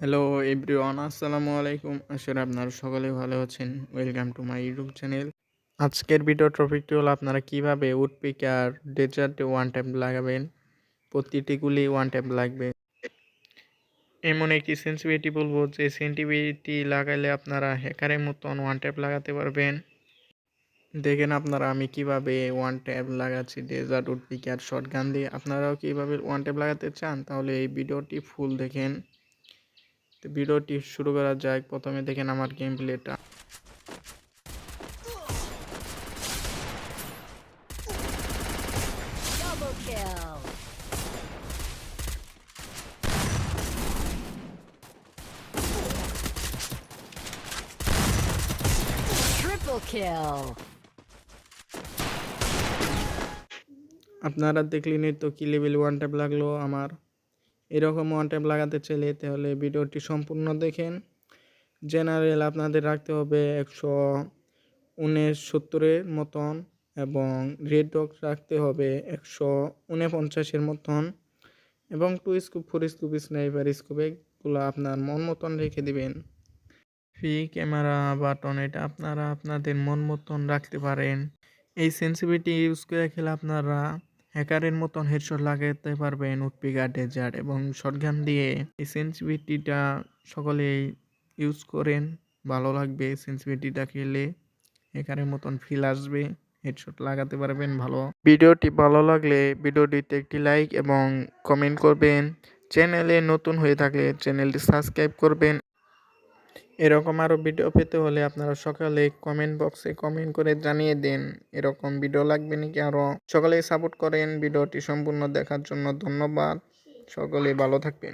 Hello everyone আসসালামু আলাইকুম আসলে আপনারা সকলে ভালো আছেন। Welcome to my YouTube channel আজকের ভিডিও টপিকটি হলো আপনারা কীভাবে উড পিকার ডেজার্টে ওয়ান টাইম লাগাবেন প্রতিটিগুলি ওয়ান টাইম লাগবে। এমন একটি সেন্সিভিটি বলব যে সেন্সিভিটি লাগাইলে আপনারা হ্যাকারের মতন ওয়ান ট্যাপ লাগাতে পারবেন। দেখেন আপনারা আমি কীভাবে ওয়ান ট্যাপ লাগাচ্ছি desert woodpecker shotgun দিয়ে। আপনারাও কীভাবে ওয়ান ট্যাপ লাগাতে চান? তাহলে এই ভিডিওটি ফুল দেখেন। তো ভিডিওটি শুরু করা যাক। প্রথমে দেখেন আমার গেম প্লেটা. আপনারা দেখলেনই তো কি লেভেল ওয়ান ট্যাপ লাগল আমার। এরকম ওয়ান ট্যাপ লাগাতে চাইলে তাহলে ভিডিওটি সম্পূর্ণ দেখেন। জেনারেল আপনাদের রাখতে হবে একশো উনিশ সত্তরের মতন এবং রেড ডগ রাখতে হবে একশো উনপঞ্চাশের মতন এবং two scope four scope sniper scope আপনার মন মতন রেখে দিবেন। ফি ক্যামেরা বাটন এটা আপনারা আপনাদের মন মতন রাখতে পারেন। এই সেন্সিভিটি ইউজ করে খেলে আপনারা হ্যাকারের মতন হেডশট লাগাতে পারবেন উৎপিকা ডেজার্ট এবং শটগান দিয়ে। এই সেন্সিভিটিটা সকলেই ইউজ করেন, ভালো লাগবে সেন্সিভিটিটা খেলে। হ্যাকারের মতন ফিল আসবে, হেডশট লাগাতে পারবেন ভালো। ভিডিওটি ভালো লাগলে ভিডিওটিতে একটি লাইক এবং কমেন্ট করবেন। চ্যানেলে নতুন হয়ে থাকলে চ্যানেলটি সাবস্ক্রাইব করবেন। এরকম আরও ভিডিও পেতে হলে আপনারা সকালে কমেন্ট বক্সে কমেন্ট করে জানিয়ে দেন। এরকম ভিডিও লাগবে নাকি আরও সকালে সাপোর্ট করেন। ভিডিওটি সম্পূর্ণ দেখার জন্য ধন্যবাদ। সকলে ভালো থাকবেন।